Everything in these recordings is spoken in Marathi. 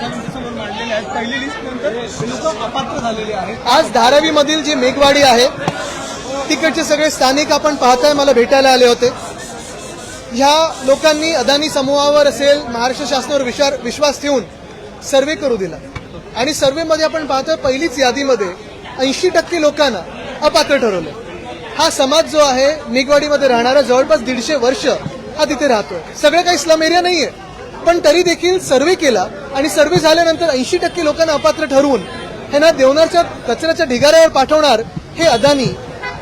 लेखा मांडलेले आहेत. पहिली लिस्ट नंतर लोक अपात्र झालेले आहेत. आज धारावीमधील जी मेघवाडी आहे तिकडचे सगळे स्थानिक आपण पाहताय मला भेटायला आले होते. ह्या लोकांनी अदानी समूहावर असेल महाराष्ट्र शासनावर विचार विश्वास ठेवून सर्वे करू दिला. आणि सर्वेमध्ये आपण पाहतोय पहिलीच यादीमध्ये ऐंशी टक्के लोकांना अपात्र ठरवलं हा समाज जो आहे मेघवाडीमध्ये राहणारा जवळपास दीडशे वर्ष हा तिथे राहतोय. सगळं काही स्लम एरिया नाहीये. पण तरी देखील सर्वे केला आणि सर्वे झाल्यानंतर ऐंशी टक्के लोकांना अपात्र ठरवून ह्यांना देवनारच्या कचऱ्याच्या ढिगाऱ्यावर पाठवणार हे अदानी.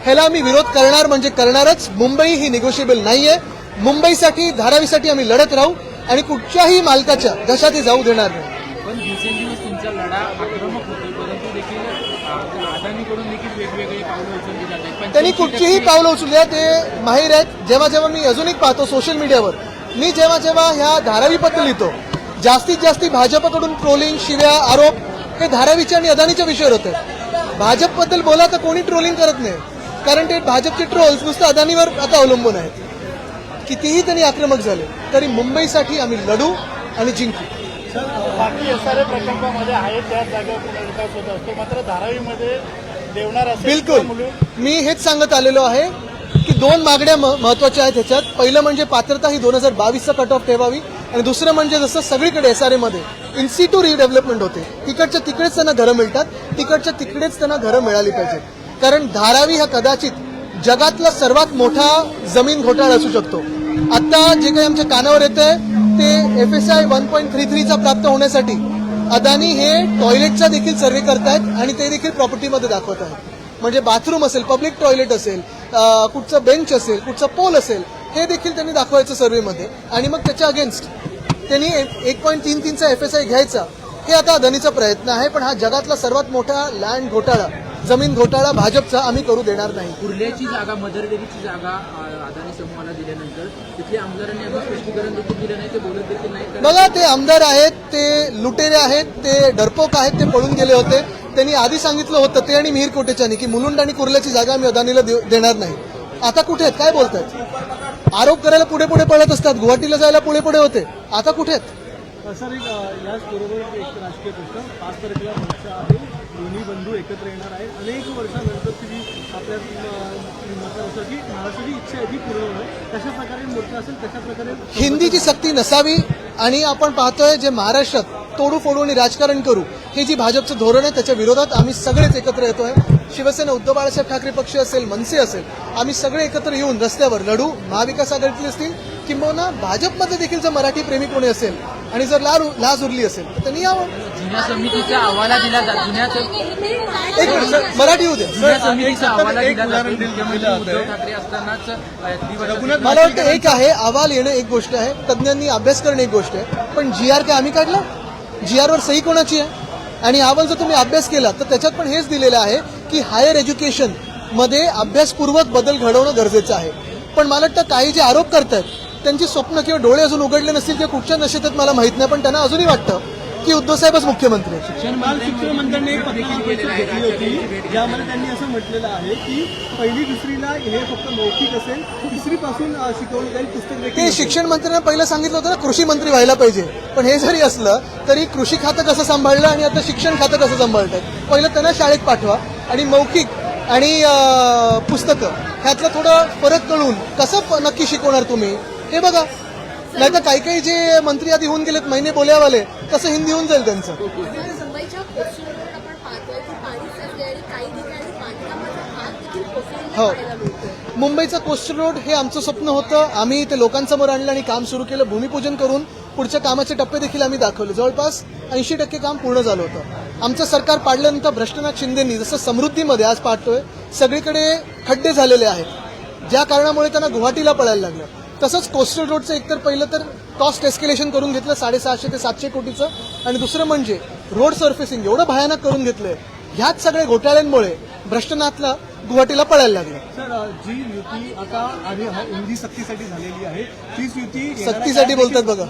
ह्याला आम्ही विरोध करणार म्हणजे करणारच. मुंबई ही निगोशिएबल नाहीये. मुंबईसाठी धारावीसाठी आम्ही लढत राहू आणि कुठच्याही मालकाच्या घशात जाऊ देणार नाही. पण दिवसेंदिवस तुमचा लढा आक्रमक होतोय परंतु देखील अ, अदानीकडून देखील वेगवेगळी पावलं उचलली त्यांनी कुठचीही पावलं उचलल्या ते माहीर आहेत. जेव्हा जेव्हा मी अजून एक पाहतो सोशल मीडियावर मी जेव्हा जेव्हा ह्या धारावीबद्दल लिहितो जास्तीत जास्त भाजपकडून ट्रोलिंग शिव्या आरोप हे धारावीच्या आणि अदानीच्या विषयावर होते. भाजपबद्दल बोला तर कोणी ट्रोलिंग करत नाही कारण ते भाजपचे ट्रोल्स नुसतं अदानीवर आता अवलंबून आहेत. कितीही त्यांनी आक्रमक झाले तरी मुंबईसाठी आम्ही लढू आणि जिंकू. बाकी एसआरए प्रकल्पामध्ये आहे त्या जागेवर पुनर्विकास होत असतो? मात्र धारावीमध्ये देवणार असेल बिलकुल. मी हेच सांगत आलेलो आहे दोन मागण्या महत्त्वाच्या आहेत ह्याच्यात. पहिलं म्हणजे पात्रता ही दोन हजार बावीसचा कट ऑफ ठेवावी. आणि दुसरं म्हणजे जसं सगळीकडे एस आर एमध्ये इन्स्टिट्यूट रिडेव्हलपमेंट होते. तिकडच्या तिकडेच त्यांना घरं मिळतात. तिकडच्या तिकडेच त्यांना घरं मिळाली पाहिजेत. कारण धारावी हा कदाचित जगातला सर्वात मोठा जमीन घोटाळा असू शकतो. आता जे काही आमच्या कानावर येत ते F S I one point three थ्रीचा प्राप्त होण्यासाठी अदानी हे टॉयलेटचा देखील सर्वे करतायत आणि ते देखील प्रॉपर्टीमध्ये दाखवत आहेत म्हणजे बाथरूम असेल पब्लिक टॉयलेट असेल कुठचं बेंच असेल कुठचं पोल असेल हे देखील त्यांनी दाखवायचं सर्वेमध्ये आणि मग त्याच्या अगेन्स्ट त्यांनी एक पॉईंट तीन तीनचा एफ एस आय घ्यायचा. हे आता अदानीचा प्रयत्न आहे पण हा जगातला सर्वात मोठा लँड घोटाळा. जमीन घोटाळा भाजपचा आम्ही करू देणार नाही. कुर्ल्याची जागा मदर डेअरीची जागा अदानी समूहाला दिल्यानंतर तिथल्या आमदारांनी अजून स्पष्टीकरण देखील दिलं नाही ते बोलत देखील नाही बघा ते आमदार आहेत ते लुटेरे आहेत ते डरपोक आहेत ते पळून गेले होते. त्यांनी आधी सांगितलं होतं ते आणि मिहीर कोटेच्यानी की मुलुंड आणि कुर्ल्याची जागा आम्ही अदानीला देणार नाही. आता कुठे आहेत? काय बोलतात आरोप करायला पुढे पुढे पळत असतात. गुवाहाटीला जायला पुढे पुढे होते. आता कुठे आहेत? सर एक याचबरोबर एक राजकीय प्रश्न. पाच तारखेला मोर्चा आहे. दोन्ही बंधू एकत्र येणार आहेत. अनेक वर्षानंतर तुम्ही आपल्या मतानुसार की महाराष्ट्राची इच्छा आहे ती पूर्ण होणार कशा प्रकारे मोर्चा असेल तशा प्रकारे हिंदीची सक्ती नसावी आणि आपण पाहतोय जे महाराष्ट्रात तोडू फोडू आणि राजकारण करू हे जी भाजपचं धोरण आहे त्याच्या विरोधात आम्ही सगळेच एकत्र येतोय. शिवसेना उद्धव बाळासाहेब ठाकरे पक्ष असेल मनसे असेल आम्ही सगळे एकत्र येऊन रस्त्यावर लढू. महाविकास आघाडीतले असतील किंबहुना भाजपमध्ये देखील जर मराठी प्रेमी कोणी असेल आणि जर लाज लाज उरली असेल तर त्यांनी यावं. जुन्या समितीचा दिला जात जुन्या एक मिनिट मराठी येऊ द्या. जुन्या एक समितीचा सतत अहवाला एक दिला जातो उदाहरण दिलं मुख्यमंत्री जातंय. उद्धव ठाकरे असतानाच अ, दिवस रघुनाथ मला वाटतं एक आहे अहवाल येणं एक गोष्ट आहे तज्ज्ञांनी अभ्यास करणं एक गोष्ट आहे पण जी आर काय आम्ही काढला. जी आरवर सही कोणाची आहे? आणि अहवाल जर तुम्ही अभ्यास केला तर त्याच्यात पण हेच दिलेलं आहे की हायर एज्युकेशनमध्ये अभ्यासपूर्वक बदल घडवणं गरजेचं आहे. पण मला वाटतं काही जे आरोप करतात त्यांची स्वप्न किंवा डोळे अजून उघडले नसतील किंवा कुठच्या नशेत आहेत मला माहीत नाही पण त्यांना अजूनही वाटतं की उद्धव साहेबच मुख्यमंत्री काल शिक्षण मंत्र्यांनी एक पत्रकार परिषद घेतली होती. ज्यामध्ये त्यांनी असं म्हटलेलं आहे की पहिली दुसरीला हे फक्त मौखिक असेल तिसरी पासून शिकवलं जाईल पुस्तक ते. शिक्षण मंत्र्यांना पहिलं सांगितलं होतं ना कृषी मंत्री व्हायला पाहिजे. पण हे जरी असलं तरी कृषी खातं कसं सांभाळलं आणि आता शिक्षण खातं कसं सांभाळतात पहिलं त्यांना शाळेत पाठवा आणि मौखिक आणि पुस्तकं ह्यातलं थोडं फरक कळून कसं नक्की शिकवणार तुम्ही? हे बघा. नाही तर काही काही जे मंत्री आधी होऊन गेलेत महिने बोल्यावाले तसं हिंदी होऊन जाईल त्यांचं. हो. मुंबईचं कोस्टल रोड हे आमचं स्वप्न होतं. आम्ही ते लोकांसमोर आणलं आणि काम सुरू केलं. भूमिपूजन करून पुढच्या कामाचे टप्पे देखील आम्ही दाखवले. जवळपास ऐंशी टक्के काम पूर्ण झालं होतं. आमचं सरकार पाडल्यानंतर भ्रष्टनाथ शिंदेनी जसं समृद्धीमध्ये आज पाहतोय सगळीकडे खड्डे झालेले आहेत. ज्या कारणामुळे त्यांना गुवाहाटीला पळायला लागलं. तसंच कोस्टल रोडचं एकतर पहिलं तर कॉस्ट एस्केलेशन करून घेतलं साडेसहाशे ते सातशे कोटीचं. आणि दुसरं म्हणजे रोड सर्फेसिंग एवढं भयानक करून घेतलंय. ह्याच सगळ्या घोटाळ्यांमुळे भ्रष्टनाथला गुवाहाटीला पळायला लागलं. सर जी युती आता आधी हा हिंदी सक्तीसाठी झालेली आहे तीच युती सक्तीसाठी बोलतात बघा.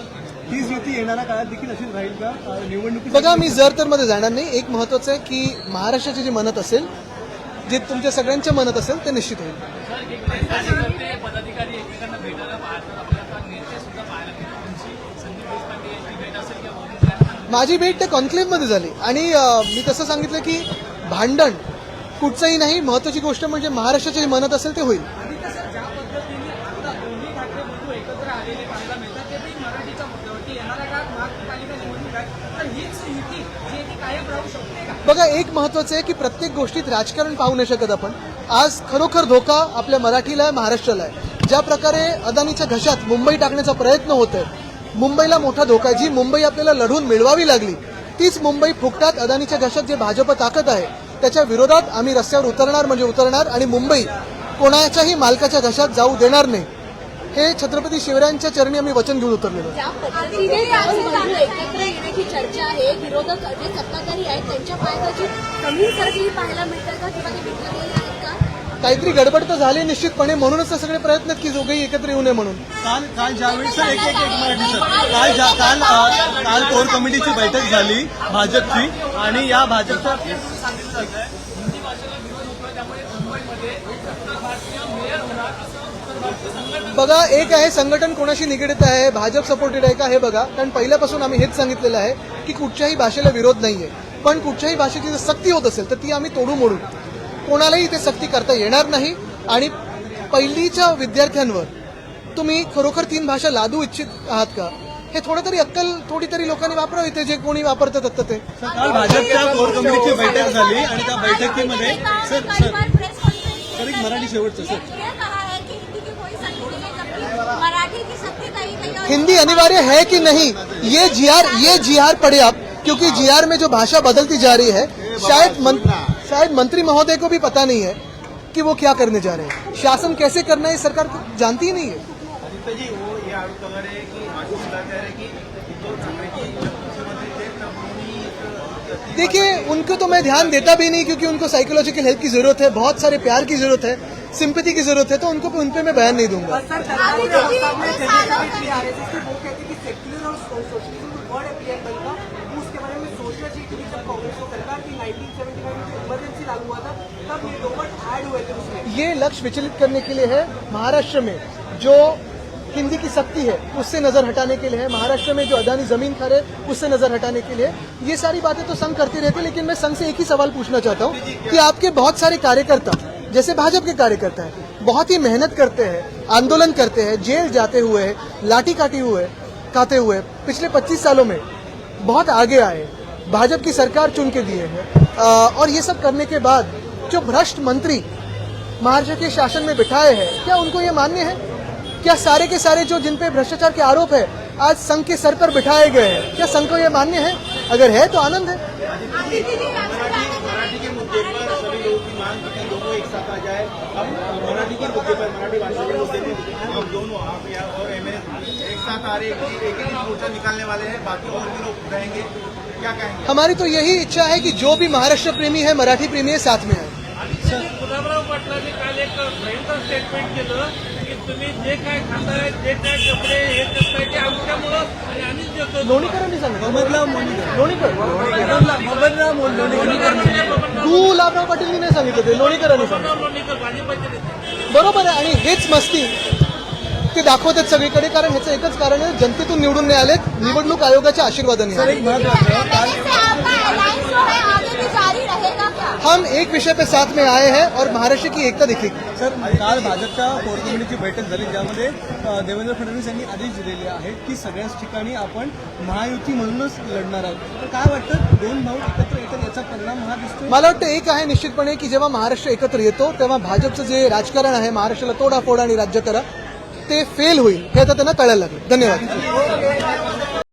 तीच युती येणाऱ्या काळात देखील अशीच राहील का? निवडणुकी बघा मी जर तर मध्ये जाणार नाही. एक महत्वाचं आहे की महाराष्ट्राची जी मनत असेल जे तुमच्या सगळ्यांच्या मनत असेल ते निश्चित होईल. माझी भेट त्या कॉन्क्लेव्हमध्ये झाली. आणि मी तसं सांगितलं की भांडण कुठचंही नाही महत्वाची गोष्ट म्हणजे महाराष्ट्राचे जे मनत असेल ते होईल. बघा एक महत्वाचं आहे की प्रत्येक गोष्टीत राजकारण पाहू नाही शकत आपण. आज खरोखर धोका आपल्या मराठीला आहे महाराष्ट्राला आहे. ज्या प्रकारे अदानीच्या घशात मुंबई टाकण्याचा प्रयत्न होत आहे मुंबईला मोठा धोका आहे. जी मुंबई आपल्याला लढून मिळवावी लागली तीच मुंबई फुकटात अदानीच्या घशात जे भाजप ताकद आहे त्याच्या विरोधात आम्ही रस्त्यावर उतरणार म्हणजे उतरणार आणि मुंबई कोणाच्याही मालकाच्या घशात जाऊ देणार नाही. हे छत्रपती शिवरायांच्या चरणी आम्ही वचन घेऊन उतरलेलो चर्चा आहे. विरोधक जे सत्ताधारी आहेत त्यांच्या पायाची कमी सरकली पाहायला मिळतात का? किंवा काहीतरी गडबड तर झाली निश्चितपणे म्हणूनच सगळे प्रयत्न आहेत की दोघेही एकत्र येऊ नये म्हणून. काल काल ज्यावेळी सर एक एक एक मराठी सर काल ज्या काल अ, काल कोर कमिटीची बैठक झाली भाजपची आणि या भाजपच्या बघा एक आहे संघटन कोणाशी निगडीत आहे भाजप सपोर्टेड आहे का हे बघा. कारण पहिल्यापासून आम्ही हेच सांगितलेलं आहे की कुठच्याही भाषेला विरोध नाहीये. पण कुठच्याही भाषेची जर सक्ती होत असेल तर ती आम्ही तोडू मोडू. कोणालाही ते सक्ती करता येणार नाही. आणि पहिलीच्या विद्यार्थ्यांवर तुम्ही खरोखर तीन भाषा लादू इच्छित आहात का? हे थोडं तरी अक्कल थोडी तरी लोकांनी वापरावी ते जे कोणी वापरतात आता ते. काल भाजपच्या कोर कमिटीची बैठक झाली आणि त्या बैठकीमध्ये सर सर सर एक मराठी शेवटचं सर. हिंदी अनिवार्य है कि नहीं? ये जीआर ये जीआर पढ़े आप क्योंकि जीआर में जो भाषा बदलती जा रही है शायद मं, शायद मंत्री महोदय को भी पता नहीं है कि वो क्या करने जा रहे हैं। शासन कैसे करना है सरकार को जानती ही नहीं है। जी वो ये आरोप लगा रहे हैं कि माजी कह रहे हैं कि उद्धव ठाकरे जी जब मुख्यमंत्री थे तब उन्होंने देखिए उनको तो मैं ध्यान देता भी नहीं क्योंकि उनको साइकोलॉजिकल हेल्प की ज़रूरत है बहुत सारे प्यार की ज़रूरत है सिंपति की ज़रूरत है तो उनको उन पे मैं बयान नहीं दूँगा। उसके बारे में चाहिए कि जब कांग्रेस को सरकार की 1975 में इमरजेंसी लागू हुआ था तब ये दो वर्ड ऐड हुए थे उसमें ये लक्ष्य विचलित करने के लिए है महाराष्ट्र में, जो हिंदी की शक्ति है, उससे नज़र हटाने के लिए है। महाराष्ट्र में जो अदानी ज़मीन खा रहे, उससे नज़र हटाने के लिए। ये सारी बातें तो संघ करती रहती लेकिन मैं संघ से एक ही सवाल पूछना चाहता हूँ कि आपके बहुत सारे कार्यकर्ता, जैसे भाजपा के कार्यकर्ता है, बहुत ही मेहनत करते हैं, आंदोलन करते हैं, जेल जाते हुए लाठी काटी हुए, खाते हुए, पिछले 25 सालों में बहुत आगे आए, भाजपा की सरकार चुन के दिए हैं। और ये सब करने के बाद जो भ्रष्ट मंत्री महाराष्ट्र के शासन में बिठाए हैं। क्या उनको ये मान्य है? क्या सारे के सारे जो जिन पे भ्रष्टाचार के आरोप है आज संघ के सर पर बिठाए गए हैं? क्या संघ को ये मान्य है? अगर है तो आनंद है। आदित्य जी, मराठी के मुद्दे पर सभी लोगों की मांग की कि दोनों एक साथ आ जाए। अब मराठी के मुद्दे पर मराठी भाषा के मुद्दे पर हम दोनों आप या और एम एक साथ आ रहे हैं। एक एक ही मोर्चा निकालने वाले हैं। बाकी और भी लोग रहेंगे। क्या कहेंगे? हमारी तो यही इच्छा है कि जो भी महाराष्ट्र प्रेमी है मराठी प्रेमी है साथ में है गुलाबराव पाटलांनी काल एक भयंकर स्टेटमेंट केलं की तुम्ही जे काय खाताय जे काय कपडे हे करताय ते आमच्यामुळं आणि आम्हीच देतो. लोणीकरांनी सांगितलं बबनराव मोनीकर लोणीकर. बबनराव लोणीकर गुलाबराव पाटीलनी नाही सांगितलं ते लोणीकरांनी सांगितलं. लोणीकर भाजपचे नेते बरोबर आहे आणि हेच मस्ती ते दाखवतात सगळीकडे कारण ह्याचं एकच कारण आहे जनतेतून निवडून नाही आलेत निवडणूक आयोगाच्या आशीर्वादाने. हम एक विषय पे साथ में आए हैं और महाराष्ट्र की एकता दिखेगी सर काल भाजपच्या कोर कमिटीची बैठक झाली ज्यामध्ये देवेंद्र फडणवीस यांनी आदेश दिलेले आहेत की सगळ्याच ठिकाणी आपण महायुती म्हणूनच लढणार आहोत. तर काय वाटतं दोन भाऊ एकत्र येतात याचा परिणाम हा दिसतोय? मला वाटतं एक आहे निश्चितपणे की जेव्हा महाराष्ट्र एकत्र येतो तेव्हा भाजपचं जे राजकारण आहे महाराष्ट्राला तोडाफोड आणि राज्य करा ते फेल होईल हे आता त्यांना कळायला लागलं. धन्यवाद.